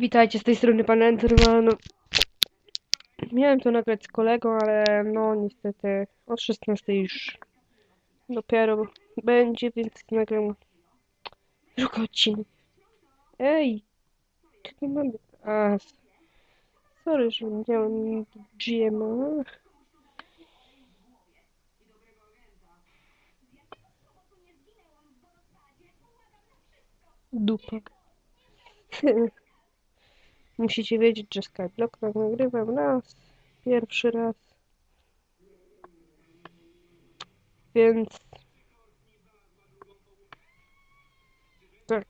Witajcie z tej strony pan Enterman. Miałem to nagrać z kolegą, ale no niestety od 16 już dopiero będzie, więc nagram drugi odcinek. Ej, tu mamy? A, sorry, że nie miałem GMA. Dupa. Musicie wiedzieć, że Skyblock tak nagrywam raz, pierwszy raz. Więc... Tak.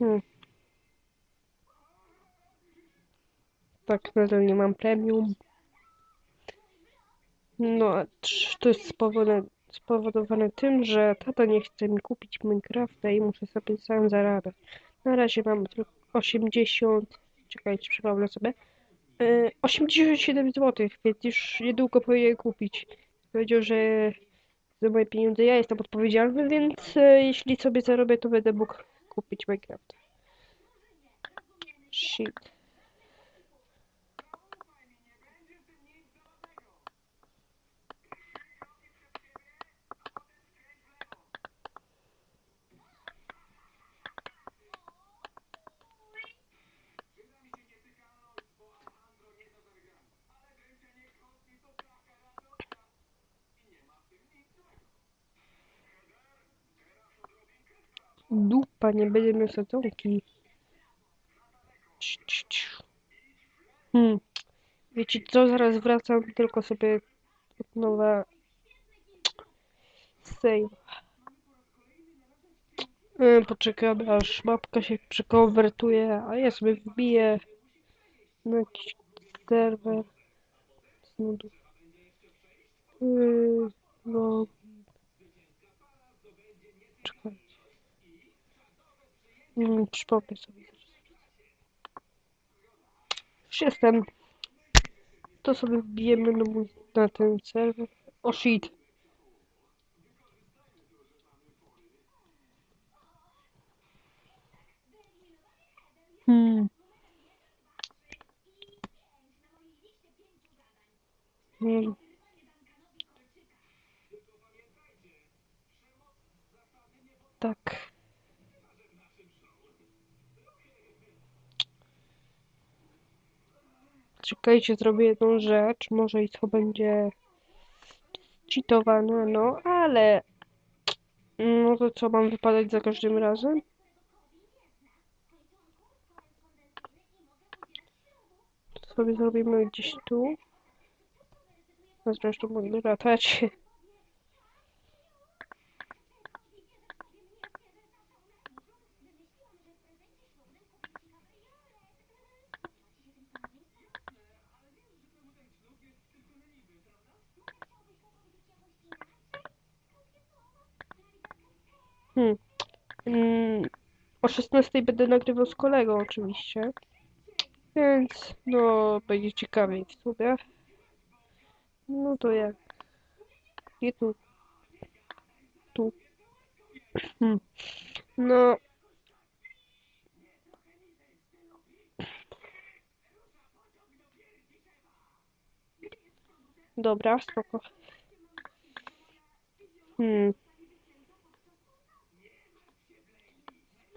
Hmm. Tak, nadal nie mam premium. No, to jest spowodowane, tym, że tata nie chce mi kupić Minecrafta i muszę sobie sam zarabiać. Na razie mam tylko 80, czekajcie, przypomnę sobie, e, 87 zł, więc już niedługo powinien kupić. Powiedział, że za moje pieniądze ja jestem odpowiedzialny, więc e, jeśli sobie zarobię, to będę mógł kupić Minecraft. Shit. Dupa, nie będzie miał sadzonki. Hmm. Wiecie co, zaraz wracam, tylko sobie od nowa save. Yy, Poczekamy aż mapka się przekonwertuje, a ja sobie wbiję na jakiś serwer. Yy, no. Czekajcie. Mm, przypomnę sobie. Już jestem. To sobie wbijemy na, mój, na ten serwer. O shit. Hmm. Hmm. Tak. Czekajcie, zrobię jedną rzecz. Może i to będzie cheatowane, no ale. No to co, mam wypadać za każdym razem? To sobie zrobimy gdzieś tu. No zresztą mogę latać. Hmm. Mm, o 16 będę nagrywał z kolegą oczywiście. Więc no będzie ciekawiej w sumie. No to jak? Nie tu. Tu. Hmm. No. Dobra, spoko. Hmm.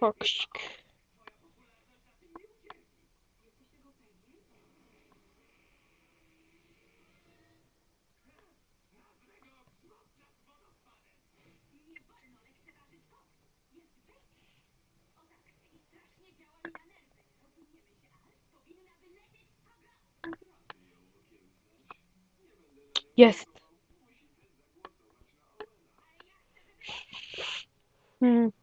Foksik. Jest. Hmm.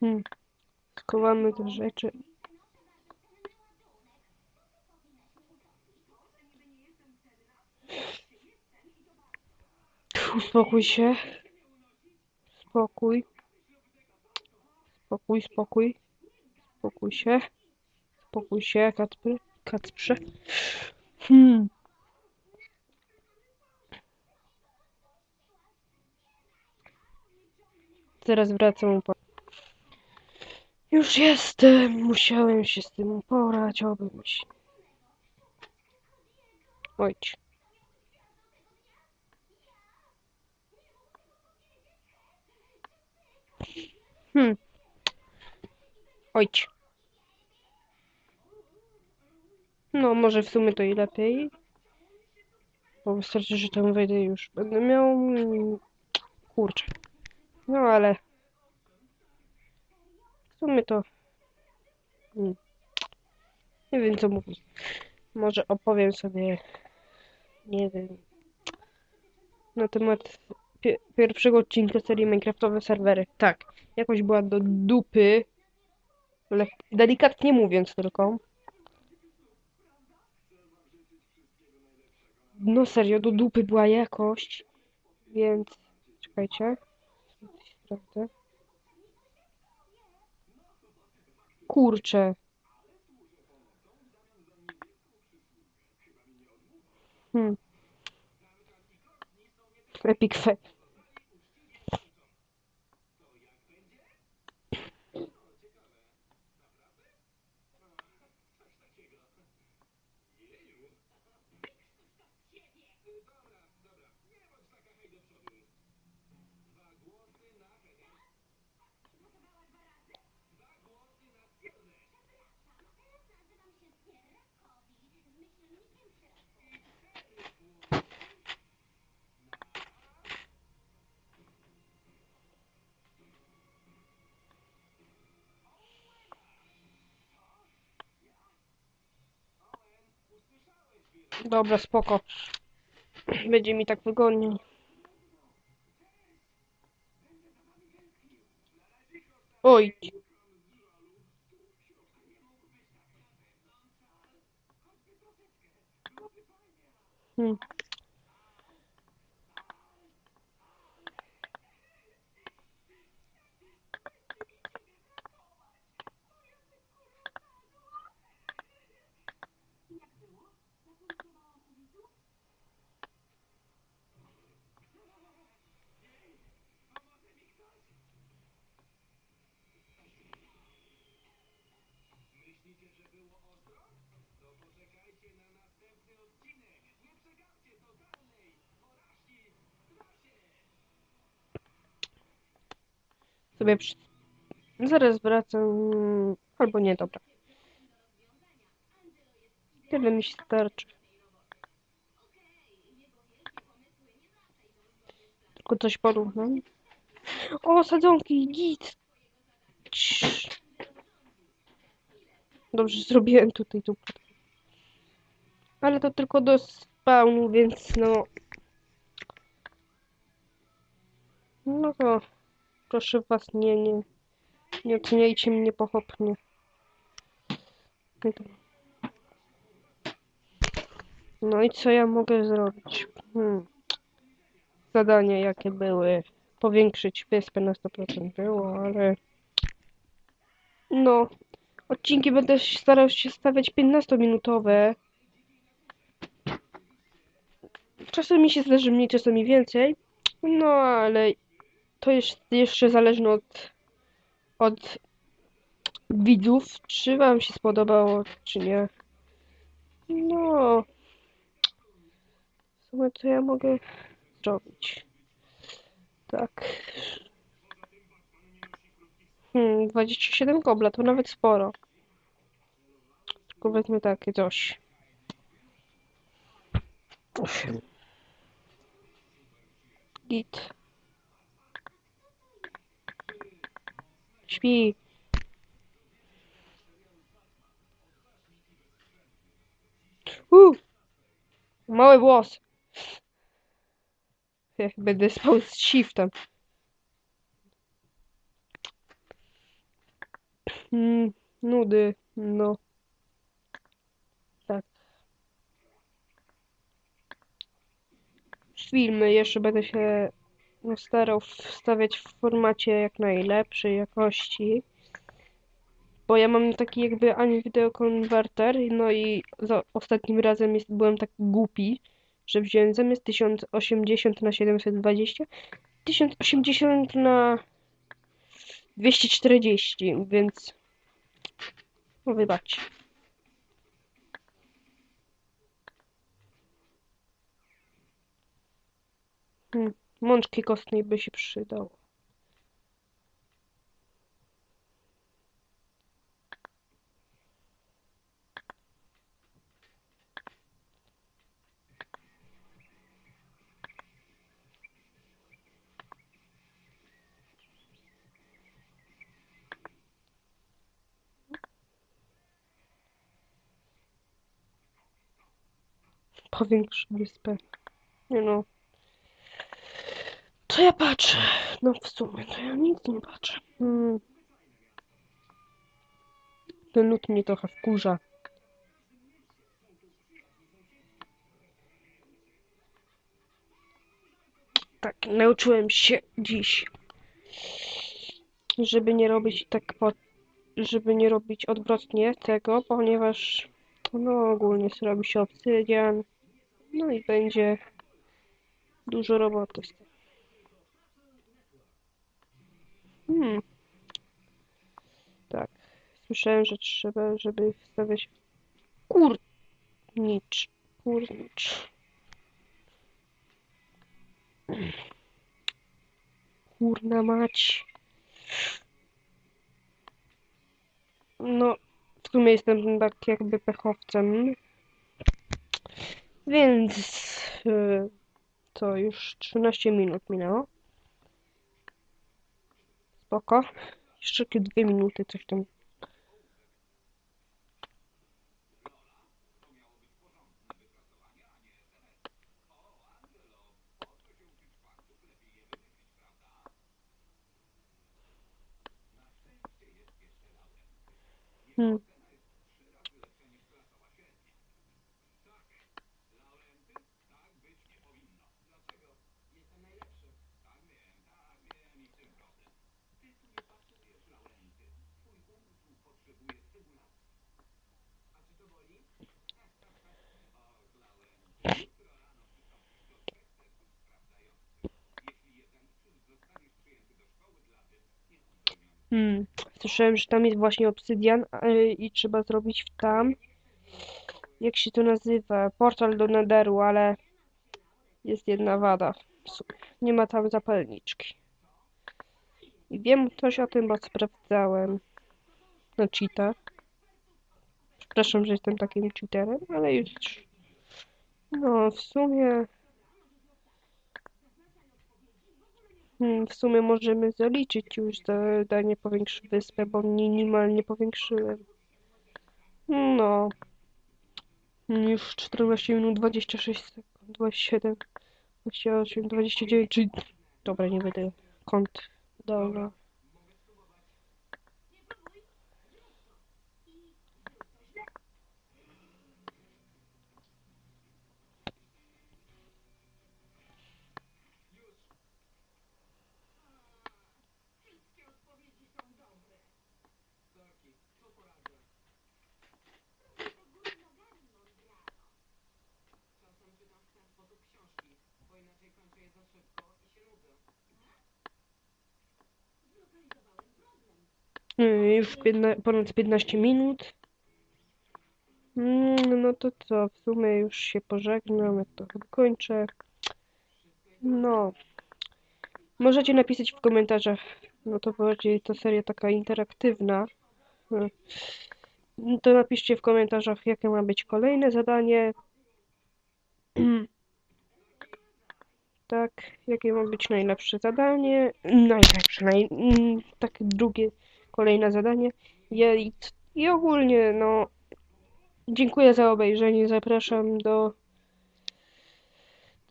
Hmm. Schowamy te rzeczy. Uspokój się. Spokój. Spokój, spokój. Spokój się. Spokój się, Kacpry. Kacprze. Hmm. Teraz wracam. Już jestem. Musiałem się z tym uporać, obym się. Ojcz. Hmm. Ojcz. No, może w sumie to i lepiej. Bo wystarczy, że tam wejdę już będę miał... Kurczę. No, ale... W sumie to... mm, Nie wiem, co mówić. Może opowiem sobie... Nie wiem... Na temat pie pierwszego odcinka serii Minecraftowe serwery. Tak. Jakoś była do dupy. Delikatnie mówiąc tylko. No serio, do dupy była jakość. Więc... Czekajcie. Sprawdzę. Kurczę. Hmm. Epic fail. Dobra, spoko. Będzie mi tak wygodniej. Oj. Hmm. Sobie przy... Zaraz wracam. Albo nie, dobra. Tyle mi się starczy. Tylko coś porównam. O, sadzonki, git! Dobrze zrobiłem tutaj tu. Ale to tylko do spawnu, więc no... No to... Proszę was, nie, nie... Nie oceniajcie mnie pochopnie. No i co ja mogę zrobić? Hmm. Zadania jakie były? Powiększyć wyspę na 100% było, ale... No... Odcinki będę starał się stawiać 15-minutowe. Czasami się zdarzy mniej, czasami więcej. No ale to jest jeszcze zależne od od widzów, czy wam się spodobało, czy nie. No, w sumie co ja mogę zrobić? Tak. Hmm, 27 kobla, to nawet sporo. Tylko wezmę takie coś. Osiem. Git. Śpi. Uh! Mały włos. Jak będę spał z shiftem. Mm, nudy, no. Tak. Filmy jeszcze będę się starał wstawiać w formacie jak najlepszej jakości. Bo ja mam taki jakby ani wideokonwerter, no i za ostatnim razem jest, byłem tak głupi, że wziąłem zamiast 1080 na 720, 1080 na 240, więc no wybaczcie. Hmm, mączki kostnej by się przydało. Powiększ wyspę. Nie no. To ja patrzę. No w sumie to ja nic nie patrzę. Hmm. Ten lód mnie trochę wkurza. Tak, nauczyłem się dziś, żeby nie robić tak po, żeby nie robić odwrotnie tego, ponieważ no ogólnie zrobi się obsydian, no i będzie dużo roboty z tym. Hmm. Tak. Słyszałem, że trzeba, żeby wstawiać kurnicz. Kurnicz. Kurna mać. No, w sumie jestem tak jakby pechowcem. Więc yy, to już 13 minut minęło. Spoko. Jeszcze jakieś dwie minuty, coś tam. Hmm. Hmm. Słyszałem, że tam jest właśnie obsydian i trzeba zrobić w tam. Jak się to nazywa? Portal do Netheru, ale jest jedna wada. Nie ma tam zapalniczki. I wiem coś o tym, bo sprawdzałem na cheatach. Przepraszam, że jestem takim cheaterem, ale już. No, w sumie. Hmm, w sumie możemy zaliczyć już zadanie powiększy wyspę, bo minimalnie powiększyłem. No. Już 14 minut 26 sekund, 27, 28, 29, czyli... Dobra, nie będę kąt. Dobra. Już piętna- ponad 15 minut. Mm, No to co, w sumie już się pożegnam, ja to kończę. No, możecie napisać w komentarzach, no to bardziej to seria taka interaktywna. Mm. To napiszcie w komentarzach, jakie ma być kolejne zadanie. Tak, jakie ma być najlepsze zadanie. Najlepsze, naj... mm, takie drugie, kolejne zadanie. I, I ogólnie, no, dziękuję za obejrzenie. Zapraszam do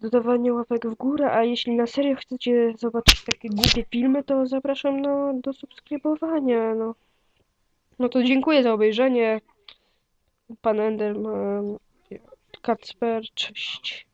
dodawania łapek w górę, a jeśli na serio chcecie zobaczyć takie głupie filmy, to zapraszam no, do subskrybowania, no. No to dziękuję za obejrzenie. Pan Enderman, Kacper, cześć.